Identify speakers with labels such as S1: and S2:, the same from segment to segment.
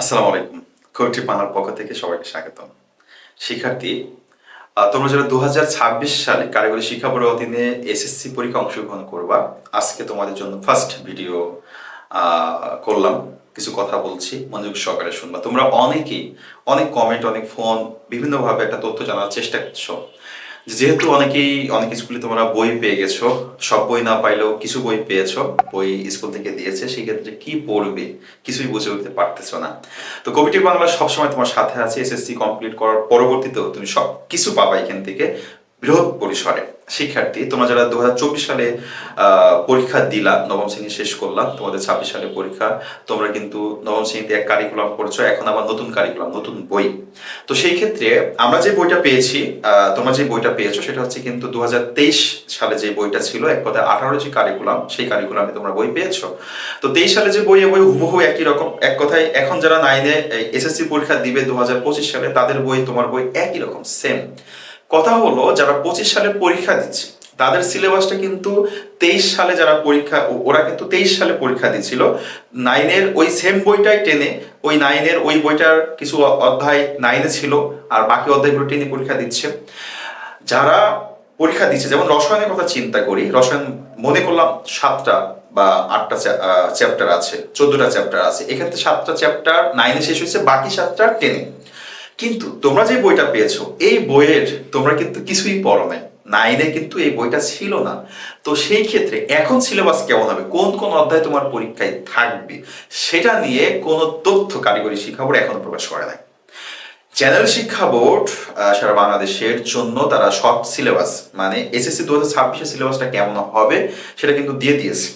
S1: আসসালামু আলাইকুম। কোয়েটি পানার পক্ষ থেকে সবাইকে স্বাগতম। শিক্ষার্থী তোমরা যারা দুহাজার ছাব্বিশ সালে কারিগরি শিক্ষা বোর্ডের অধীনে এসএসসি পরীক্ষা অংশগ্রহণ করবা, আজকে তোমাদের জন্য ফার্স্ট ভিডিও করলাম। কিছু কথা বলছি, মনোযোগ সহকারে শুনবা। তোমরা অনেকেই অনেক কমেন্ট অনেক ফোন বিভিন্নভাবে একটা তথ্য জানার চেষ্টা করছ। যেহেতু অনেকেই, অনেক স্কুলে তোমরা বই পেয়ে গেছো, সব বই না পাইলেও কিছু বই পেয়েছ, বই স্কুল থেকে দিয়েছে সেই ক্ষেত্রে কি পড়বে? কিছুই বুঝে উঠতে পারতেছো না। তো কমিটি বাংলা সবসময় তোমার সাথে আছে, এসএসসি কমপ্লিট করার পরবর্তীতেও তুমি সব কিছু পাবা এখান থেকে, বৃহৎ পরিসরে। শিক্ষার্থী, তোমরা যারা দু সালে পরীক্ষা দিলা, নবম শ্রেণি শেষ করলাম তোমাদের ছাব্বিশ সালে পরীক্ষা, তোমরা কিন্তু নবম শ্রেণীতে এক কারিকুলাম পড়ছো, এখন আবার নতুন কারিকুলাম নতুন বই। তো সেই ক্ষেত্রে আমরা যে বইটা পেয়েছি তোমরা যে বইটা পেয়েছ, সেটা হচ্ছে কিন্তু দুহাজার তেইশ সালে যে বইটা ছিল, এক কথায় আঠারো যে কারিকুলাম সেই কারিকুলামে তোমরা বই পেয়েছ। তো তেইশ সালে যে বই বই হুবহু একই রকম, এক কথায় এখন যারা নাইনে এসএসসি পরীক্ষা দিবে দু হাজার পঁচিশ সালে, তাদের বই, তোমার বই একই রকম সেম কথা হলো, যারা পঁচিশ সালে পরীক্ষা দিচ্ছে, তাদের সিলেবাসটা কিন্তু তেইশ সালে যারা পরীক্ষা ওরা কিন্তু তেইশ সালে পরীক্ষা দিচ্ছিল। নাইনের ওই সেম বইটাই টেনে, ওই নাইনের ওই বইটার কিছু অধ্যায় নাইনে ছিল, আর বাকি অধ্যায়গুলো টেনে পরীক্ষা দিচ্ছে। যারা পরীক্ষা দিচ্ছে, যেমন রসায়নের কথা চিন্তা করি, রসায়ন মনে করলাম সাতটা বা আটটা চ্যাপ্টার আছে, চোদ্দটা চ্যাপ্টার আছে। এক্ষেত্রে সাতটা চ্যাপ্টার নাইনে শেষ হয়েছে, বাকি সাতটা টেনে। কিন্তু তোমরা যে বইটা পেয়েছ, এই বইয়ের তোমরা কিন্তু কিছুই পড়ো নাই নাইনে কিন্তু এই বইটা ছিল না। তো সেই ক্ষেত্রে এখন সিলেবাস কেমন হবে? কোন কোন অধ্যায় তোমার পরীক্ষায় থাকবে? সেটা নিয়ে কোনো তথ্য কারিগরি শিক্ষা বোর্ড এখনও প্রকাশ করে নাই। চ্যানেল শিক্ষা বোর্ড সারা বাংলাদেশের জন্য তারা শর্ট সিলেবাস মানে এসএসসি দু হাজার ছাব্বিশের সিলেবাসটা কেমন হবে, সেটা কিন্তু দিয়ে দিয়েছে।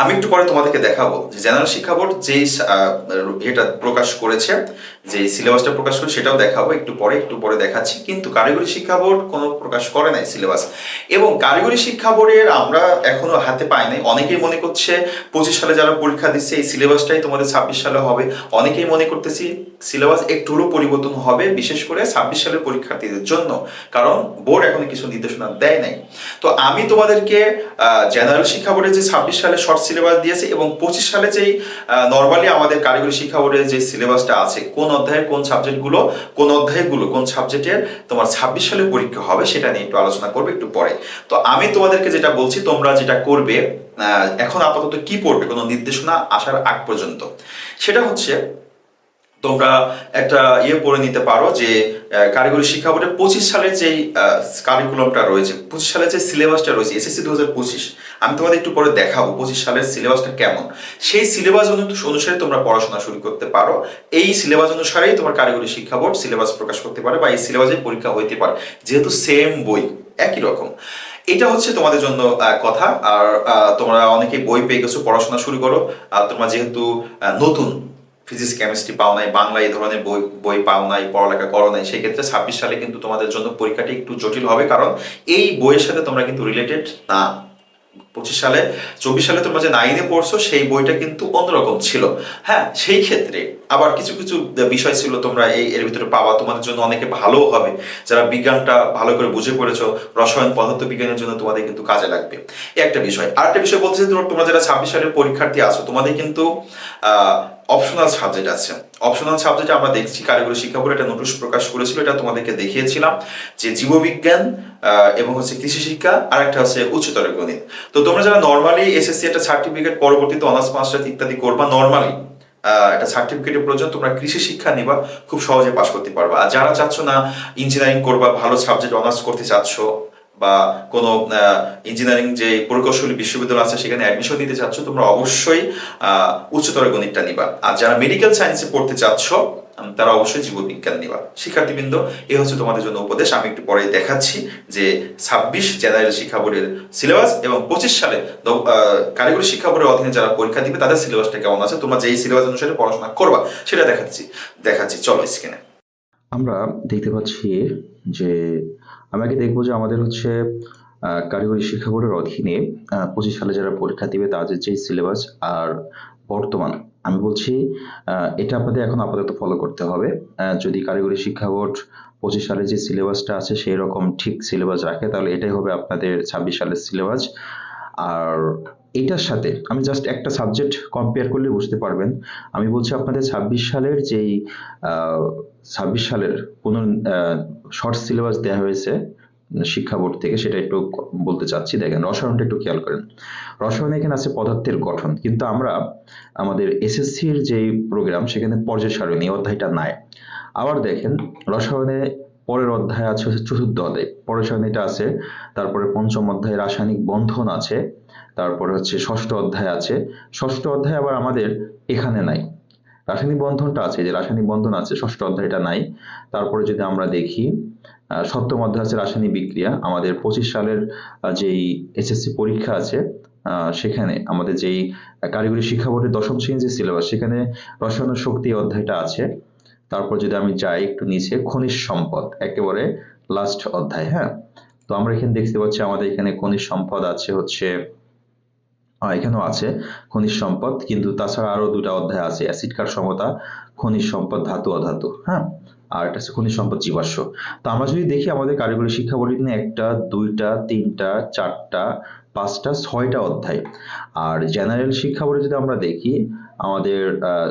S1: আমি একটু পরে তোমাদেরকে দেখাবো যে জেনারেল শিক্ষা বোর্ড যেই এটা প্রকাশ করেছে যে সিলেবাসটা প্রকাশ করে সেটাও দেখাবো, একটু পরে একটু পরে দেখাচ্ছি। কিন্তু কারিগরি শিক্ষা বোর্ড কোনো প্রকাশ করে নাই সিলেবাস। এবং কারিগরি শিক্ষা বোর্ডের আমরা এখনও হাতে পাই নাই। অনেকেই মনে করছে, পঁচিশ সালে যারা পরীক্ষা দিচ্ছে, এই সিলেবাসটাই তোমাদের ছাব্বিশ সালে হবে। অনেকেই মনে করতেছি, সিলেবাস একটু হলেও পরিবর্তন হবে, বিশেষ করে ছাব্বিশ সালের পরীক্ষার্থীদের জন্য। কারণ বোর্ড এখনও কিছু নির্দেশনা দেয় নাই। তো আমি তোমাদেরকে জেনারেল শিক্ষা বোর্ডের যে ছাব্বিশ সালে শর্ট সিলেবাস দিয়েছে এবং পঁচিশ সালে যেই নর্মালি আমাদের কারিগরি শিক্ষা বোর্ডের যে সিলেবাসটা আছে, কোন অধ্যায়ের কোন সাবজেক্টগুলো, কোন অধ্যায়গুলো, কোন সাবজেক্টের তোমার ছাব্বিশ সালে পরীক্ষা হবে সেটা নিয়ে একটু আলোচনা করবে একটু পরে। তো আমি তোমাদেরকে যেটা বলছি, তোমরা যেটা করবে এখন আপাতত কি পড়বে কোনো নির্দেশনা আসার আগ পর্যন্ত? সেটা হচ্ছে তোমরা একটা ইয়ে পড়ে নিতে পারো যে কারিগরি শিক্ষা বোর্ডের পঁচিশ সালের যেই কারিকুলামটা রয়েছে, পঁচিশ সালের যে সিলেবাসটা রয়েছে, এসএসসি দু হাজার পঁচিশ, আমি তোমাদের একটু পরে দেখাবো পঁচিশ সালের সিলেবাসটা কেমন। সেই সিলেবাস অনুসারে তোমরা পড়াশোনা শুরু করতে পারো। এই সিলেবাস অনুসারেই তোমার কারিগরি শিক্ষা বোর্ড সিলেবাস প্রকাশ করতে পারে বা এই সিলেবাসে পরীক্ষা হইতে পারে। যেহেতু সেম বই, একই রকম। এটা হচ্ছে তোমাদের জন্য কথা। আর তোমরা অনেকে বই পেয়ে গেছো, পড়াশোনা শুরু করো। আর তোমরা যেহেতু নতুন ফিজিক্স কেমিস্ট্রি পাও নাই বাংলা এই ধরনের বই বই পাও নাই, পড়ালেখা করো নাই সেই ক্ষেত্রে ছাব্বিশ সালে কিন্তু তোমাদের জন্য পরীক্ষাটি একটু জটিল হবে, কারণ এই বইয়ের সাথে তোমরা কিন্তু রিলেটেড না। পঁচিশ সালে, চব্বিশ সালে তোমরা যে নাইনে পড়ছো, সেই বইটা কিন্তু অন্যরকম ছিল। হ্যাঁ সেই ক্ষেত্রে আবার কিছু কিছু বিষয় ছিল তোমরা এই এর ভিতরে পাওয়া, তোমাদের জন্য অনেকে ভালো হবে। যারা বিজ্ঞানটা ভালো করে বুঝে পড়েছো, রসায়ন, পদার্থ বিজ্ঞানের জন্য তোমাদের কিন্তু কাজে লাগবে। এই একটা বিষয়। আরেকটা বিষয় বলতে তোমরা- যারা ছাব্বিশ সালের পরীক্ষার্থী আছো, তোমাদের কিন্তু অপশনাল সাবজেক্ট আছে। অপশনাল সাবজেক্টে আমরা দেখছি, কারিগরি শিক্ষা বোর্ড একটা নোটিশ প্রকাশ করেছিল, এটা তোমাদেরকে দেখিয়েছিলাম যে জীববিজ্ঞান এবং হচ্ছে কৃষি শিক্ষা আর একটা হচ্ছে উচ্চতর গণিত। তো তোমরা যারা নর্মালি এসএসসি একটা সার্টিফিকেট পরবর্তীতে অনার্স মাস্টার ইত্যাদি করবা নর্মালি একটা সার্টিফিকেটের প্রয়োজন তোমরা কৃষি শিক্ষা নিবা, খুব সহজে পাশ করতে পারবা। আর যারা চাচ্ছ না ইঞ্জিনিয়ারিং করবা, ভালো সাবজেক্ট অনার্স করতে চাচ্ছ, বা কোনো ইঞ্জিনিয়ারিং যে প্রকৌশলী বিশ্ববিদ্যালয় আছে, সেখানে অ্যাডমিশন নিতে চাচ্ছ, তোমরা অবশ্যই উচ্চতর গণিতটা নিবা। আর যারা মেডিকেল সায়েন্সে পড়তে চাচ্ছ তারা অবশ্যই জীববিজ্ঞান নিবা শিক্ষার্থীবৃন্দ, এ হচ্ছে তোমাদের জন্য উপদেশ। আমি একটু পরে দেখাচ্ছি যে ছাব্বিশ জেনারেল শিক্ষা বোর্ডের সিলেবাস এবং পঁচিশ সালে কারিগরি শিক্ষা বোর্ডের অধীনে যারা পরীক্ষা দিবে, তাদের সিলেবাসটা কেমন আছে? তোমরা যেই সিলেবাস অনুসারে পড়াশোনা করবা, সেটা দেখাচ্ছি দেখাচ্ছি। চলো স্ক্রিনে
S2: আমরা দেখতে পাচ্ছি যে, আমরা কি দেখব যে আমাদের হচ্ছে কারিগরি শিক্ষা বোর্ডের অধীনে পঁচিশ সালে যারা পরীক্ষা দিবে, তাদের যে সিলেবাস আর বর্তমান আমি বলছি এটা আপনাদের এখন আপাতত ফলো করতে হবে। যদি কারিগরি শিক্ষা বোর্ড পঁচিশ সালে যে সিলেবাসটা আছে সেই রকম ঠিক সিলেবাস রাখে, তাহলে এটাই হবে আপনাদের ছাব্বিশ সালের সিলেবাস। আর এটার সাথে আমি জাস্ট একটা সাবজেক্ট কম্পেয়ার করলে বুঝতে পারবেন। আমি বলছি আপনাদের ছাব্বিশ সালের যেই ছাব্বিশ সালের পুনর শর্ট সিলেবাস দেওয়া হয়েছে শিক্ষা বোর্ড থেকে, সেটা একটু বলতে চাচ্ছি। দেখেন, রসায়নটা একটু খেয়াল করেন। রসায়ন এখানে আছে পদার্থের গঠন, কিন্তু আমরা আমাদের এসএসসির যেই প্রোগ্রাম সেখানে পর্যায় সারণী অধ্যায়টা নাই। আবার দেখেন, রসায়নে পরের অধ্যায় আছে হচ্ছে চতুর্থ অধ্যায়। পরের সারণীটা আছে, তারপরে পঞ্চম অধ্যায়ে রাসায়নিক বন্ধন আছে, তারপরে হচ্ছে ষষ্ঠ অধ্যায় আছে। ষষ্ঠ অধ্যায় আবার আমাদের এখানে নাই। রাসায়নিক বন্ধনটা আছে, যে রাসায়নিক বন্ধন আছে, ষষ্ঠ অধ্যায়টা নাই। তারপরে যদি আমরা দেখি সপ্তম অধ্যায় আছে রাসায়নিক বিক্রিয়া। আমাদের পঁচিশ সালের যেই এসএসসি পরীক্ষা আছে সেখানে আমাদের যেই কারিগরি শিক্ষা বোর্ডের দশম শ্রেণির যে সিলেবাস সেখানে রসায়ন শক্তি অধ্যায়টা আছে। তারপর যদি আমি যাই একটু নিচে, খনিজ সম্পদ, একেবারে লাস্ট অধ্যায় হ্যাঁ? তো আমরা এখানে দেখতে পাচ্ছি আমাদের এখানে খনিজ সম্পদ আছে হচ্ছে এখানেও আছে খনিজ সম্পদ, কিন্তু তাছাড়া আরও দুটা অধ্যায় আছে, অ্যাসিড কার সমতা, খনিজ সম্পদ, ধাতু, অধাতু হ্যাঁ? আর একটা হচ্ছে খনিজ সম্পদ, জীবাশ্ম। তো আমরা যদি দেখি আমাদের কারিগরি শিক্ষা বোর্ডে কিন্তু একটা, দুইটা, তিনটা, চারটা, পাঁচটা, ছয়টা অধ্যায়। আর জেনারেল শিক্ষা বোর্ডে যদি আমরা দেখি, আমাদের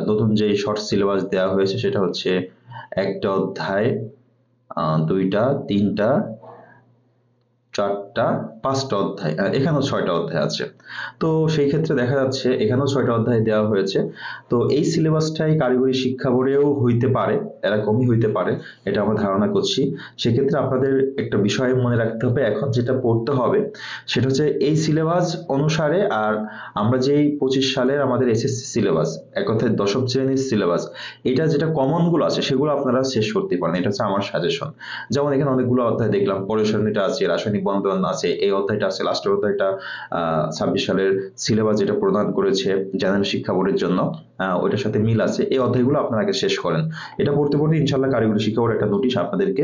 S2: নতুন যে শর্ট সিলেবাস দেওয়া হয়েছে, সেটা হচ্ছে একটা অধ্যায় দুইটা, তিনটা চারটা, পাঁচটা অধ্যায় এখানেও ছয়টা অধ্যায় আছে। তো সেই ক্ষেত্রে দেখা যাচ্ছে এখানেও ছয়টা অধ্যায় দেওয়া হয়েছে। তো এই সিলেবাসটাই কারিগরি শিক্ষা বোর্ডেও হইতে পারে, এরকমই হইতে পারে, এটা আমরা ধারণা করছি। সেক্ষেত্রে আপনাদের একটা বিষয় মনে রাখতে হবে এখন যেটা পড়তে হবে, সেটা হচ্ছে এই সিলেবাস অনুসারে আর আমরা যেই পঁচিশ সালের আমাদের এসএসসি সিলেবাস, এক কথায় দশম শ্রেণির সিলেবাস, এটা যেটা কমনগুলো আছে সেগুলো আপনারা শেষ করতে পারেন, এটা হচ্ছে আমার সাজেশন যেমন এখানে অনেকগুলো অধ্যায় দেখলাম পরিসরণীটা আছে, রাসায়নিক বন্ধন আছে, এই অধ্যায়টা আছে লাস্টের অধ্যায়টা ছাব্বিশ সালের সিলেবাস যেটা প্রদান করেছে জেনারেল শিক্ষা বোর্ডের জন্য ওইটার সাথে মিল আছে। এই অধ্যায়গুলো আপনারা আগে শেষ করেন। এটা পড়তে পড়তে ইনশাল্লাহ কারিগরি শিক্ষা বোর্ড একটা নোটিশ আপনাদেরকে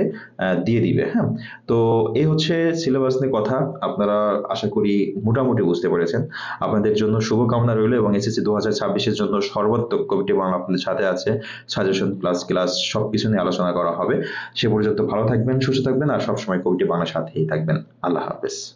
S2: দিয়ে দিবে হ্যাঁ? তো এই হচ্ছে সিলেবাস নিয়ে কথা। আপনারা আশা করি মোটামুটি বুঝতে পেরেছেন। আপনাদের জন্য শুভকামনা রইল এবং এসএসসি দু হাজার ছাব্বিশের জন্য সর্বাত্মক কমিটি বাংলা আপনাদের সাথে আছে। সাজেশন প্লাস ক্লাস সবকিছু নিয়ে আলোচনা করা হবে। সে পর্যন্ত ভালো থাকবেন, সুস্থ থাকবেন আর সবসময় কমিটি বাংলার সাথেই থাকবেন। الله حافظ.